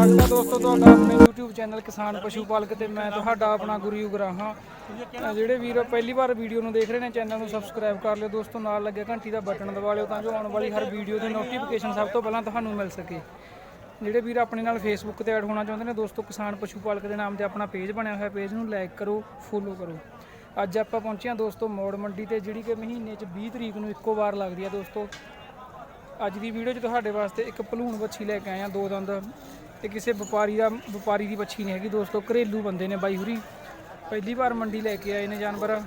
ਸਵਾਗਤ ਹੈ ਦੋਸਤੋ, ਤੁਹਾਡਾ ਆਪਣੇ YouTube ਚੈਨਲ ਕਿਸਾਨ ਪਸ਼ੂ ਪਾਲਕ ਤੇ ਮੈਂ ਤੁਹਾਡਾ ਆਪਣਾ ਗੁਰੂ ਉਗਰਾਹਾਂ ਅਹ ਜਿਹੜੇ ਵੀਰ ਪਹਿਲੀ ਵਾਰ ਵੀਡੀਓ ਨੂੰ ਦੇਖ ਰਹੇ ਨੇ, ਚੈਨਲ ਨੂੰ ਸਬਸਕ੍ਰਾਈਬ ਕਰ ਲਿਓ ਦੋਸਤੋ, ਨਾਲ ਲੱਗੇ ਘੰਟੀ ਦਾ ਬਟਨ ਦਬਾ ਲਿਓ ਤਾਂ ਜੋ ਆਉਣ ਵਾਲੀ ਹਰ ਵੀਡੀਓ ਦੀ ਨੋਟੀਫਿਕੇਸ਼ਨ ਸਭ ਤੋਂ ਪਹਿਲਾਂ ਤੁਹਾਨੂੰ ਮਿਲ ਸਕੇ। ਜਿਹੜੇ ਵੀਰ ਆਪਣੇ ਨਾਲ ਫੇਸਬੁੱਕ ਤੇ ਐਡ ਹੋਣਾ ਚਾਹੁੰਦੇ ਨੇ, ਦੋਸਤੋ, ਕਿਸਾਨ ਪਸ਼ੂ ਪਾਲਕ ਦੇ ਨਾਮ ਤੇ ਆਪਣਾ ਪੇਜ ਬਣਿਆ ਹੋਇਆ ਪੇਜ ਨੂੰ ਲਾਈਕ ਕਰੋ ਫੋਲੋ ਕਰੋ। ਅੱਜ ਆਪਾਂ ਪਹੁੰਚੇ ਹਾਂ ਦੋਸਤੋ, ਮੋੜ ਮੰਡੀ ਤੇ, ਜਿਹੜੀ ਕਿ ਮਹੀਨੇ 'ਚ 20 ਤਰੀਕ ਨੂੰ ਇੱਕੋ ਵਾਰ ਲੱਗਦੀ ਹੈ ਦੋਸਤੋ। ਅੱਜ ਦੀ ਵੀਡੀਓ 'ਚ ਤੁਹਾਡੇ ਵਾਸਤੇ ਇੱਕ ਭਲੂਣ ਵੱਛੀ ਲੈ ਕੇ ਆਏ ਆ ਦੋ ਦੰਦ। ਤੇ ਕਿਸੇ ਵਪਾਰੀ ਦਾ ਵਪਾਰੀ ਦੀ ਬੱਚੀ ਨਹੀਂ ਹੈਗੀ ਦੋਸਤੋ ਘਰੇਲੂ ਬੰਦੇ ਨੇ ਬਾਈ ਹੁਰੀ। ਪਹਿਲੀ ਵਾਰ ਮੰਡੀ ਲੈ ਕੇ ਆਏ ਨੇ ਜਾਨਵਰ।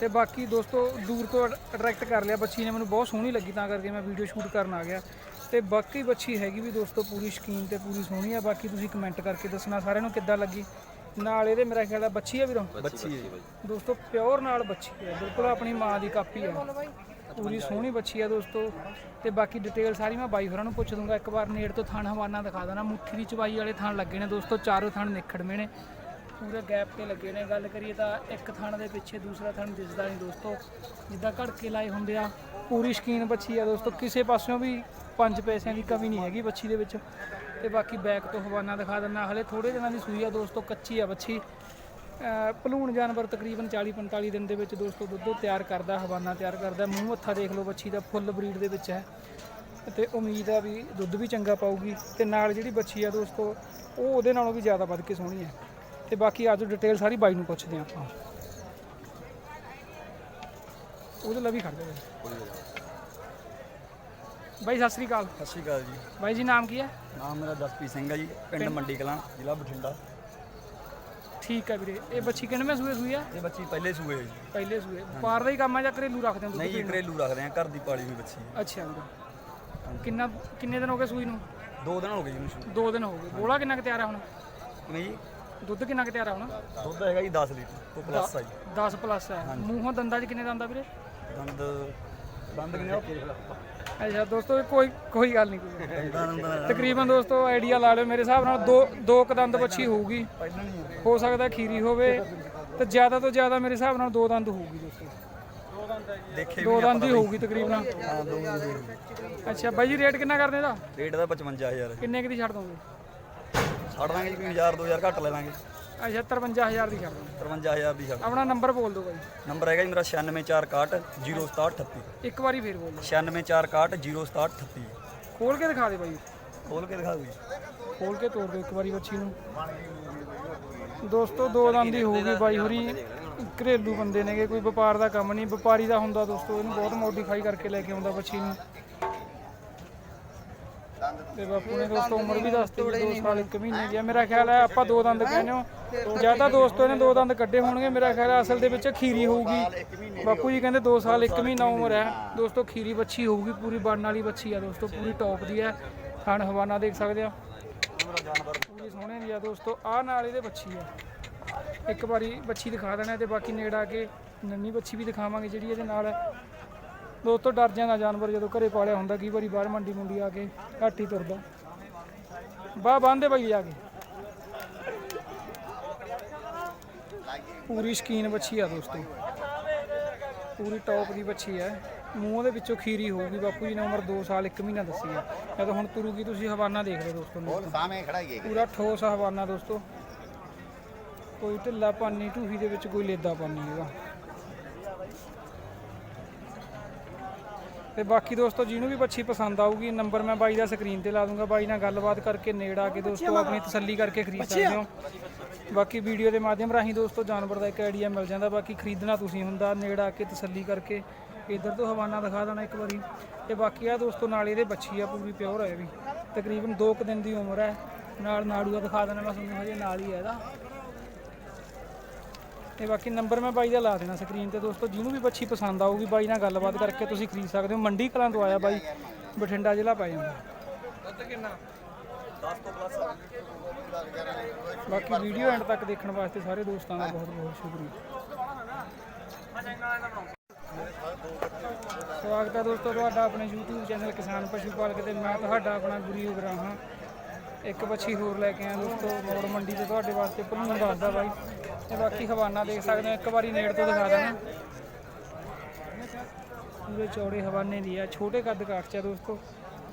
ਤੇ ਬਾਕੀ ਦੋਸਤੋ ਦੂਰ ਤੋਂ ਅਟਰੈਕਟ ਕਰ ਲਿਆ ਬੱਚੀ ਨੇ ਮੈਨੂੰ ਬਹੁਤ ਸੋਹਣੀ ਲੱਗੀ ਤਾਂ ਕਰਕੇ ਮੈਂ ਵੀਡੀਓ ਸ਼ੂਟ ਕਰਨ ਆ ਗਿਆ। ਤੇ ਬਾਕੀ ਬੱਚੀ ਹੈਗੀ ਵੀ ਦੋਸਤੋ ਪੂਰੀ ਸ਼ਕੀਨ ਤੇ ਪੂਰੀ ਸੋਹਣੀ ਆ। ਬਾਕੀ ਤੁਸੀਂ ਕਮੈਂਟ ਕਰਕੇ ਦੱਸਣਾ ਸਾਰਿਆਂ ਨੂੰ ਕਿੱਦਾਂ ਲੱਗੀ। ਨਾਲ ਇਹਦੇ ਮੇਰਾ ਖਿਆਲ ਆ ਬੱਚੀ ਆ ਵੀਰੋਂ? ਬੱਚੀ ਹੈ ਦੋਸਤੋ ਪਿਓਰ ਨਾਲ ਬੱਚੀ ਹੈ ਬਿਲਕੁਲ ਆਪਣੀ ਮਾਂ ਦੀ ਕਾਪੀ ਹੈ ਪੂਰੀ ਸੋਹਣੀ ਬੱਚੀ ਆ ਦੋਸਤੋ। ਤੇ ਬਾਕੀ ਡਿਟੇਲ ਸਾਰੀ ਮੈਂ ਬਾਈ ਹੋਰਾਂ ਨੂੰ ਪੁੱਛ ਦੂੰਗਾ। ਇੱਕ ਵਾਰ ਨੇੜ ਤੋਂ ਥਣ ਹਵਾਨਾ ਦਿਖਾ ਦੇਣਾ। ਮੁੱਠੀ ਦੀ ਚਵਾਈ ਵਾਲੇ ਥਣ ਲੱਗੇ ਨੇ ਦੋਸਤੋ। ਚਾਰੋਂ ਥਣ ਨਿਖੜਵੇਂ ਨੇ। ਪੂਰੇ ਗੈਪ ਤੇ ਲੱਗੇ ਨੇ। ਗੱਲ ਕਰੀਏ ਤਾਂ ਇੱਕ ਥਣ ਦੇ ਪਿੱਛੇ ਦੂਸਰਾ ਥਣ ਦਿਸਦਾ ਨਹੀਂ ਦੋਸਤੋ। ਜਿੱਦਾਂ ਘੜਕੇ ਲਾਏ ਹੁੰਦੇ ਆ। ਪੂਰੀ ਸ਼ਕੀਨ ਬੱਚੀ ਆ ਦੋਸਤੋ। ਕਿਸੇ ਪਾਸਿਓਂ ਵੀ ਪੰਜ ਪੈਸਿਆਂ ਦੀ ਕਮੀ ਨਹੀਂ ਹੈਗੀ ਬੱਚੀ ਦੇ ਵਿੱਚ। ਤੇ ਬਾਕੀ ਬੈਕ ਤੋਂ ਹਵਾਨਾ ਦਿਖਾ ਦਿੰਦਾ। ਹਲੇ ਥੋੜੇ ਦਿਨਾਂ ਦੀ ਸੂਈ ਆ ਦੋਸਤੋ। ਕੱਚੀ ਆ ਬੱਚੀ। ਭਲੂਣ ਜਾਨਵਰ ਤਕਰੀਬਨ 40-45 ਦਿਨ ਦੇ ਵਿੱਚ ਦੋਸਤੋ ਦੁੱਧ ਤਿਆਰ ਕਰਦਾ ਹਵਾਨਾ ਤਿਆਰ ਕਰਦਾ ਮੂੰਹ ਮੱਥਾ ਦੇਖ ਲਓ ਬੱਚੀ ਦਾ ਫੁੱਲ ਬਰੀਡ ਦੇ ਵਿੱਚ ਹੈ। ਤੇ ਉਮੀਦ ਆ ਵੀ ਦੁੱਧ ਵੀ ਚੰਗਾ ਪਾਊਗੀ ਤੇ ਨਾਲ ਜਿਹੜੀ ਬੱਚੀ ਆ ਦੋਸਤੋ ਉਹ ਉਹਦੇ ਨਾਲੋਂ ਵੀ ਜ਼ਿਆਦਾ ਵੱਧ ਕੇ ਸੋਹਣੀ ਹੈ। ਤੇ ਬਾਕੀ ਆਜੋ ਡਿਟੇਲ ਸਾਰੀ ਬਾਈ ਨੂੰ ਪੁੱਛਦੇ ਆਪਾਂ। ਉਹਦੇ ਲਈ ਵੀ ਖੜ ਜਾਵੇ। ਬਾਈ ਸਤਿ ਸ੍ਰੀ ਅਕਾਲ। ਸਤਿ ਸ਼੍ਰੀ ਅਕਾਲ ਜੀ। ਬਾਈ ਜੀ ਨਾਮ ਕੀ ਹੈ? ਨਾਮ ਮੇਰਾ ਜਸਪ੍ਰੀਤ ਸਿੰਘ ਹੈ ਜੀ ਪਿੰਡ? ਮੰਡੀ ਕਲਾਂ ਜ਼ਿਲ੍ਹਾ ਬਠਿੰਡਾ। ਠੀਕ ਹੈ ਵੀਰੇ। ਇਹ ਬੱਚੀ ਕਿੰਨਵੇਂ ਸੂਏ ਸੂਈ ਆ? ਇਹ ਬੱਚੀ ਪਹਿਲੇ ਸੂਏ ਹੈ ਜੀ। ਪਹਿਲੇ ਸੂਏ। ਬਾਹਰ ਦਾ ਹੀ ਕੰਮ ਆ ਜਾਂ ਘਰੇਲੂ ਰੱਖਦੇ ਹੋ ਨਹੀਂ ਜੀ ਘਰੇਲੂ ਰੱਖਦੇ ਆ ਘਰ ਦੀ ਪਾਲੀ ਹੋਈ ਬੱਚੀ ਹੈ। ਅੱਛਾ ਵੀਰੇ। ਕਿੰਨਾ ਕਿੰਨੇ ਦਿਨ ਹੋ ਗਏ ਸੂਈ ਨੂੰ? ਦੋ ਦਿਨ ਹੋ ਗਏ ਜੀ ਸ਼ੁਰੂ ਦੋ ਦਿਨ ਹੋ ਗਏ। ਬੋਲਾ ਕਿੰਨਾ ਕੁ ਤਿਆਰ ਆ ਹੁਣ? ਨਹੀਂ ਜੀ? ਦੁੱਧ ਕਿੰਨਾ ਕੁ ਤਿਆਰ ਆ ਹੁਣ? ਦੁੱਧ ਹੈਗਾ ਜੀ 10 ਲੀਟਰ ਤੋਂ ਪਲੱਸ ਆ ਜੀ। 10 ਪਲੱਸ ਹੈ ਮੂੰਹੋਂ ਦੰਦਾਂ 'ਚ ਕਿੰਨੇ ਦੰਦ ਆ ਵੀਰੇ? ਦੰਦ ਦੰਦ ਕਿੰਨੇ ਆ? ਅੱਛਾ ਦੋਸਤੋ ਕੋਈ ਕੋਈ ਗੱਲ ਨਹੀਂ। ਕੋਈ ਤਕਰੀਬਨ ਦੋਸਤੋ ਆਈਡੀਆ ਲਾ ਲਿਓ ਮੇਰੇ ਹਿਸਾਬ ਨਾਲ ਦੋ ਦੋ ਕੁ ਦੰਦ ਬੱਚੀ ਹੋਊਗੀ। ਹੈ। ਸਕਦਾ ਖੀਰੀ ਹੋਵੇ ਤੇ ਜ਼ਿਆਦਾ ਤੋਂ ਜ਼ਿਆਦਾ ਮੇਰੇ ਹਿਸਾਬ ਨਾਲ ਦੋ ਦੰਦ ਹੋਊਗੀ ਦੋਸਤੋ। ਦੇਖੇ ਦੋ ਦੰਦ ਹੀ ਹੋਊਗੀ ਤਕਰੀਬਨ। ਹਾਂ ਦੋ। ਅੱਛਾ ਬਾਈ ਜੀ ਰੇਟ ਕਿੰਨਾ ਕਰਦੇ ਇਹਦਾ? ਰੇਟ ਦਾ 55000 ਹੈ ਕਿੰਨੇ ਕੁ ਦੀ ਛੱਡ ਦੋਗੇ? ਛੱਡ ਦਾਂਗੇ ਜੀ ਕੋਈ 1000 2000 ਘੱਟ ਲੈ ਦਾਂਗੇ ਅੱਛਾ 53000 ਦੀ ਦੋਗੇ 53000 ਦੀ ਛੱਡ ਆਪਣਾ ਨੰਬਰ ਬੋਲ ਦਿਓ ਬਾਈ ਨੰਬਰ ਹੈਗਾ ਜੀ ਮੇਰਾ 96461 0738 ਇੱਕ ਵਾਰੀ ਫੇਰ ਬੋਲ ਦਿਓ। 96461 0738 ਖੋਲ ਕੇ ਦਿਖਾ ਦੇ ਬਾਈ ਖੋਲ ਕੇ ਦਿਖਾ ਦਿਓ ਜੀ। ਖੋਲ ਕੇ ਤੋੜ ਦਿਓ ਇੱਕ ਵਾਰੀ ਬੱਚੀ ਨੂੰ। ਦੋਸਤੋ ਦੋ ਦੰਦ ਦੀ ਹੋਊਗੀ ਬਾਈ ਹੋਰੀ। ਘਰੇਲੂ ਬੰਦੇ ਨੇਗੇ ਕੋਈ ਵਪਾਰ ਦਾ ਕੰਮ ਨਹੀਂ। ਵਪਾਰੀ ਦਾ ਹੁੰਦਾ ਦੋਸਤੋ ਇਹਨੂੰ ਬਹੁਤ ਮੋਡੀਫਾਈ ਕਰਕੇ ਲੈ ਕੇ ਆਉਂਦਾ ਬੱਚੀ ਨੂੰ। ਤੇ ਬਾਪੂ ਨੇ ਦੋਸਤੋ ਉਮਰ ਵੀ ਦੱਸਤੀ ਵੀ 2 ਸਾਲ 1 ਮਹੀਨੇ ਦੀ ਆ। ਮੇਰਾ ਖਿਆਲ ਹੈ ਆਪਾਂ ਦੋ ਦੰਦ ਕਹਿੰਦੇ ਹੋ। ਜਾਂ ਤਾਂ ਦੋਸਤੋ ਇਹਨੇ ਦੋ ਦੰਦ ਕੱਢੇ ਹੋਣਗੇ। ਮੇਰਾ ਖਿਆਲ ਹੈ ਅਸਲ ਦੇ ਵਿੱਚ ਖੀਰੀ ਹੋਊਗੀ। ਬਾਪੂ ਜੀ ਕਹਿੰਦੇ 2 ਸਾਲ 1 ਮਹੀਨਾ ਉਮਰ ਹੈ। ਦੋਸਤੋ ਖੀਰੀ ਬੱਚੀ ਹੋਊਗੀ ਪੂਰੀ ਬਣਨ ਵਾਲੀ ਬੱਚੀ ਆ ਦੋਸਤੋ ਪੂਰੀ ਟੌਪ ਦੀ ਹੈ। ਥਣ ਹਵਾਨਾ ਦੇਖ ਸਕਦੇ ਆ। ਪੂਰੀ ਸੋਹਣੇ ਦੀ ਆ ਦੋਸਤੋ। ਆਹ ਨਾਲ ਇਹਦੇ ਬੱਚੀ ਆ। ਇੱਕ ਵਾਰੀ ਬੱਚੀ ਦਿਖਾ ਦੇਣਾ ਤੇ ਬਾਕੀ ਨੇੜ ਆ ਕੇ ਨੰਨੀ ਬੱਚੀ ਵੀ ਦਿਖਾਵਾਂਗੇ ਜਿਹੜੀ ਇਹਦੇ ਨਾਲ। ਹੈ ਦੋਸਤੋ ਡਰ ਜਾਂਦਾ ਜਾਨਵਰ ਜਦੋਂ ਘਰੇ ਪਾਲਿਆ ਹੁੰਦਾ ਕਈ ਵਾਰੀ ਬਾਹਰ ਮੰਡੀ ਮੁੰਡੀ ਆ ਕੇ ਘੱਟ ਤੁਰਦਾ। ਬਾਹ ਬੰਦੇ ਬਈ ਜਾ ਕੇ। ਪੂਰੀ ਸ਼ਕੀਨ ਬੱਚੀ ਆ ਦੋਸਤੋ। ਪੂਰੀ ਟੌਪ ਦੀ ਬੱਚੀ ਹੈ ਮੂੰਹ ਦੇ ਵਿੱਚੋਂ ਖੀਰੀ ਹੋਊਗੀ ਬਾਪੂ ਜੀ ਨੇ ਉਮਰ 2 ਸਾਲ 1 ਮਹੀਨਾ ਦੱਸੀ ਹੈ ਜਦੋਂ ਹੁਣ ਤੁਰੂਗੀ ਤੁਸੀਂ ਹਵਾਨਾ ਦੇਖ ਲਓ ਦੋਸਤੋ। ਤੋਂ। ਸਾਹਮਣੇ ਖੜਾ ਹੀ ਹੈ। ਪੂਰਾ ਠੋਸ ਹਵਾਨਾ ਦੋਸਤੋ। ਕੋਈ ਢਿੱਲਾ ਪਾਨੀ ਢੂਹੀ ਦੇ ਵਿੱਚ ਕੋਈ ਲੇਦਾ ਪਾਨੀ ਹੈਗਾ। ਤੇ ਬਾਕੀ ਦੋਸਤੋ ਜਿਹਨੂੰ ਵੀ ਬੱਚੀ ਪਸੰਦ ਆਊਗੀ ਨੰਬਰ ਮੈਂ ਬਾਈ ਦਾ ਸਕਰੀਨ ਤੇ ਲਾ ਦੂੰਗਾ। ਬਾਈ ਨਾਲ ਗੱਲਬਾਤ ਕਰਕੇ ਨੇੜ ਆ ਕੇ ਦੋਸਤੋ ਆਪਣੀ ਤਸੱਲੀ ਕਰਕੇ ਖਰੀਦ ਸਕਦੇ ਹੋ। ਬਾਕੀ ਵੀਡੀਓ ਦੇ ਮਾਧਿਅਮ ਰਾਹੀਂ ਦੋਸਤੋ ਜਾਨਵਰ ਦਾ ਇੱਕ ਆਈਡੀਆ ਮਿਲ ਜਾਂਦਾ। ਬਾਕੀ ਖਰੀਦਣਾ ਤੁਸੀਂ ਹੁੰਦਾ ਨੇੜ ਆ ਕੇ ਤਸੱਲੀ ਕਰਕੇ। ਇਧਰ ਤੋਂ ਹਵਾਨਾ ਦਿਖਾ ਦੇਣਾ ਇੱਕ ਵਾਰੀ। ਤੇ ਬਾਕੀ ਆ ਦੋਸਤੋ ਨਾਲ ਇਹਦੇ ਬੱਚੀ ਆ ਪੂਰੀ ਪਿਓਰ ਹੈ ਇਹ ਵੀ। ਤਕਰੀਬਨ 2 ਕੁ ਦਿਨ ਦੀ ਉਮਰ ਹੈ। ਨਾਲ ਨਾੜੂਆ ਦਿਖਾ ਦੇਣਾ ਮੈਂ ਤੁਹਾਨੂੰ ਹਜੇ ਨਾਲ ਹੀ ਹੈ ਇਹਦਾ। ਤੇ ਬਾਕੀ ਨੰਬਰ ਮੈਂ ਬਾਈ ਦਾ ਲਾ ਦੇਣਾ ਸਕਰੀਨ ਤੇ ਦੋਸਤੋ ਜਿਹਨੂੰ ਵੀ ਬੱਚੀ ਪਸੰਦ ਆਊਗੀ ਬਾਈ ਨਾਲ ਗੱਲਬਾਤ ਕਰਕੇ ਤੁਸੀਂ ਖਰੀਦ ਸਕਦੇ ਹੋ। ਮੰਡੀ ਕਲਾਂ ਤੋਂ ਆਇਆ ਬਾਈ ਬਠਿੰਡਾ ਜ਼ਿਲ੍ਹਾ ਪੈ ਜਾਂਦਾ। ਬਾਕੀ ਵੀਡੀਓ ਐਂਡ ਤੱਕ ਦੇਖਣ ਵਾਸਤੇ ਸਾਰੇ ਦੋਸਤਾਂ ਦਾ ਬਹੁਤ ਬਹੁਤ ਸ਼ੁਕਰੀਆ। ਸਵਾਗਤ ਹੈ ਦੋਸਤੋ ਤੁਹਾਡਾ ਆਪਣੇ YouTube ਚੈਨਲ ਕਿਸਾਨ ਪਸ਼ੂ ਪਾਲਕ ਤੇ। ਮੈਂ ਤੁਹਾਡਾ ਆਪਣਾ ਗੁਰੂ ਉਗਰਾਹਾਂ ਇੱਕ ਬੱਚੀ ਹੋਰ ਲੈ ਕੇ ਆਇਆ ਦੋਸਤੋ ਮੋੜ ਮੰਡੀ ਤੇ ਤੁਹਾਡੇ ਵਾਸਤੇ ਭਲੂਣ ਦੱਸਦਾ ਬਾਈ। ਤੇ ਬਾਕੀ ਹਵਾਨਾ ਦੇਖ ਸਕਦੇ ਹੋ, ਇੱਕ ਵਾਰੀ ਨੇੜ ਤੋਂ ਦਿਖਾ ਦੇਣਾ। ਪੂਰੇ ਚੌੜੇ ਹਵਾਨੇ ਦੀ ਆ, ਛੋਟੇ ਕੱਦ ਕਾਠ ਚ ਆ ਦੋਸਤੋ।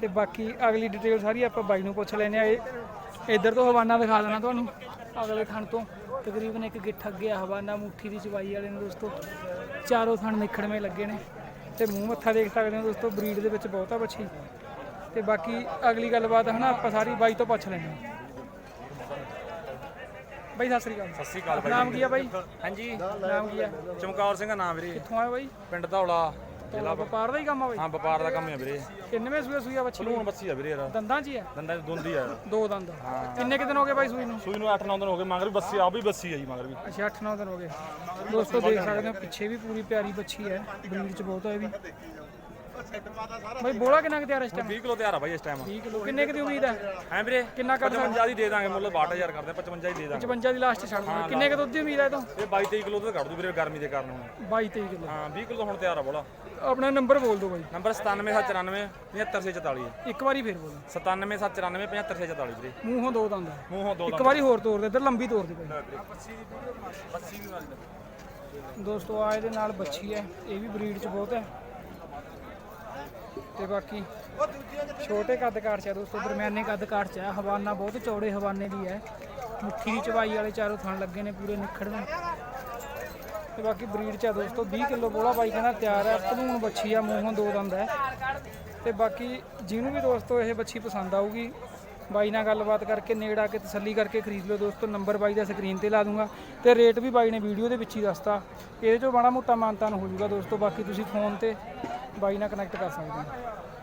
ਤੇ ਬਾਕੀ ਅਗਲੀ ਡਿਟੇਲ ਸਾਰੀ ਆਪਾਂ ਬਾਈ ਨੂੰ ਪੁੱਛ ਲੈਨੇ ਆ ਇਹ ਇੱਧਰ ਤੋਂ ਹਵਾਨਾ ਦਿਖਾ ਦੇਣਾ ਤੁਹਾਨੂੰ, ਅਗਲੇ ਥਣ ਤੋਂ। ਤਕਰੀਬਨ ਇੱਕ ਗਿੱਠ ਅੱਗੇ ਆ ਹਵਾਨਾ, ਮੁੱਠੀ ਦੀ ਚਵਾਈ ਵਾਲੇ ਨੇ ਦੋਸਤੋ। ਚਾਰੋਂ ਥਣ ਨਿਖੜਵੇਂ ਲੱਗੇ ਨੇ। ਤੇ ਮੂੰਹ ਮੱਥਾ ਦੇਖ ਸਕਦੇ ਹੋ ਦੋਸਤੋ, ਬਰੀਡ ਦੇ ਵਿੱਚ ਬਹੁਤਾ ਬੱਚੀ ਤੇ ਬਾਕੀ ਅਗਲੀ ਗੱਲਬਾਤ ਹਨਾ, ਆਪਾਂ ਸਾਰੀ ਬਾਈ ਤੋਂ ਪੁੱਛ ਲੈਂਦੇ ਹਾਂ। ਬਾਈ ਸਤਿ ਸ੍ਰੀ ਅਕਾਲ। ਸਤਿ ਸ਼੍ਰੀ ਅਕਾਲ ਨਾਮ ਕੀ ਆ ਬਾਈ? ਹਾਂਜੀ। ਨਾਮ ਕੀ ਆ? ਚਮਕੌਰ ਸਿੰਘ ਦਾ ਨਾਮ ਵੀਰੇ। ਕਿੱਥੋਂ ਆਏ ਬਾਈ? ਪਿੰਡ ਧੌਲਾ। ਜ਼ਿਲ੍ਹਾ ਵਪਾਰ ਦਾ ਹੀ ਕੰਮ ਆ ਬਾਈ? ਹਾਂ ਵਪਾਰ ਦਾ ਕੰਮ ਹੈ ਵੀਰੇ। ਕਿੰਨਵੇਂ ਸੂਏ ਸੂਈ ਆ ਬੱਚੀ ਸਲੂਨ ਬੱਸੀ ਆ ਵੀਰੇ ਯਾਰ ਦੰਦਾਂ 'ਚ ਹੀ ਆ? ਦੰਦਾਂ ਦੀ ਦੁੰਦੀ ਆ। ਦੋ ਦੰਦ। ਕਿੰਨੇ ਕੁ ਦਿਨ ਹੋ ਗਏ ਬਾਈ ਸੂਈ ਨੂੰ? ਸੂਈ ਨੂੰ 8-9 ਦਿਨ ਹੋ ਗਏ ਮਗਰ ਵੀ ਬੱਸੀ ਆ ਵੀ ਬੱਸੀ ਆ ਜੀ ਮਗਰ ਵੀ। ਅੱਛਾ 8-9 ਦਿਨ ਹੋ ਗਏ। ਦੋਸਤੋ ਦੇਖ ਸਕਦੇ ਹੋ ਪਿੱਛੇ ਵੀ ਪੂਰੀ ਪਿਆਰੀ ਬੱਚੀ ਹੈ। ਬਰੀਡ ਚ ਬਹੁਤ ਹੈ ਵੀ। ਬਾਈ ਬੋਲਾ ਕਿੰਨਾ ਕੁ ਤਿਆਰ ਇਸ ਟਾਈਮ 20 ਕਿਲੋ ਤਿਆਰ ਆ ਬਾਈ ਇਸ ਟਾਈਮ 20 ਕਿਲੋ ਕਿੰਨੇ ਕੁ ਦੀ ਉਮੀਦ ਹੈ ਹੈ ਵੀਰੇ? ਕਿੰਨਾ ਕਰ 55 ਦੀ ਦੇ ਦਾਂਗੇ ਮੁੱਲ 62000 ਕਰਦੇ ਆ, 55 ਦੀ ਦੇ ਦਾਂਗੇ। 55 ਦੀ ਲਾਸਟ ਛੱਡ ਦਿੰਦੇ ਕਿੰਨੇ ਕੁ ਦੁੱਧ ਦੀ ਉਮੀਦ ਹੈ ਇਹ ਤੋਂ? ਇਹ 22-23 ਕਿਲੋ ਤੋਂ ਕੱਢ ਦੂ ਵੀਰੇ ਗਰਮੀ ਦੇ ਕਾਰਨ ਹੁਣ। 22-23 ਕਿਲੋ। ਹਾਂ 20 ਕਿਲੋ ਹੁਣ ਤਿਆਰ ਆ ਬੋਲਾ। ਆਪਣਾ ਨੰਬਰ ਬੋਲ ਦਿਓ ਬਾਈ। ਨੰਬਰ 97794 75644 ਇੱਕ ਵਾਰੀ ਫੇਰ ਬੋਲੋ 97794 75644 ਵੀਰੇ। ਮੂੰਹੋਂ ਦੋ ਦੰਦ ਹੈ ਮੂੰਹੋਂ ਦੋ ਇੱਕ ਵਾਰੀ ਹੋਰ ਤੋਰ ਦੇ ਇੱਧਰ ਲੰਬੀ ਤੋਰ ਦੇ ਬਾਈ। ਦੋਸਤੋ ਆ ਇਹਦੇ ਨਾਲ ਬੱਚੀ ਹੈ ਇਹ ਵੀ ਬਰੀਡ ਚ ਬਹੁਤ ਹੈ। ਤੇ ਬਾਕੀ ਛੋਟੇ ਕੱਦ ਕਾਠ ਚ ਹੈ ਦੋਸਤੋ, ਦਰਮਿਆਨੇ ਕੱਦ ਕਾਠ ਚ ਹੈ ਹਵਾਨਾ ਬਹੁਤ ਚੌੜੇ ਹਵਾਨੇ ਦੀ ਹੈ। ਮੁੱਠੀ ਦੀ ਚਵਾਈ ਵਾਲੇ ਚਾਰੋਂ ਥਣ ਲੱਗੇ ਨੇ ਪੂਰੇ ਨਿਖੜਵੇਂ ਤੇ ਬਾਕੀ ਬਰੀਡ ਚ ਹੈ ਦੋਸਤੋ 20 ਕਿਲੋ ਬੋਲਾ ਬਾਈ ਕਹਿੰਦਾ ਤਿਆਰ ਹੈ। ਭਲੂਣ ਬੱਚੀ ਆ, ਮੂੰਹੋਂ ਦੋ ਦੰਦ ਹੈ। ਤੇ ਬਾਕੀ ਜਿਹਨੂੰ ਵੀ ਦੋਸਤੋ ਇਹ ਬੱਚੀ ਪਸੰਦ ਆਊਗੀ, ਬਾਈ ਨਾਲ ਗੱਲਬਾਤ ਕਰਕੇ, ਨੇੜ ਆ ਕੇ ਤਸੱਲੀ ਕਰਕੇ ਖਰੀਦ ਲਓ ਦੋਸਤੋ। ਨੰਬਰ ਬਾਈ ਦਾ ਸਕਰੀਨ ਤੇ ਲਾ ਦੂੰਗਾ। ਤੇ ਰੇਟ ਵੀ ਬਾਈ ਨੇ ਵੀਡੀਓ ਦੇ ਵਿੱਚ ਹੀ ਦੱਸਤਾ। ਇਹਦੇ ਚੋਂ ਬੜਾ ਮੋਟਾ ਮਾਨਤਾਨ ਹੋ ਜਾਊਗਾ ਦੋਸਤੋ। ਬਾਕੀ ਤੁਸੀਂ ਫੋਨ ਤੇ ਬਾਈ ਨਾਲ ਕਨੈਕਟ ਕਰ ਸਕਦੇ ਹੋ।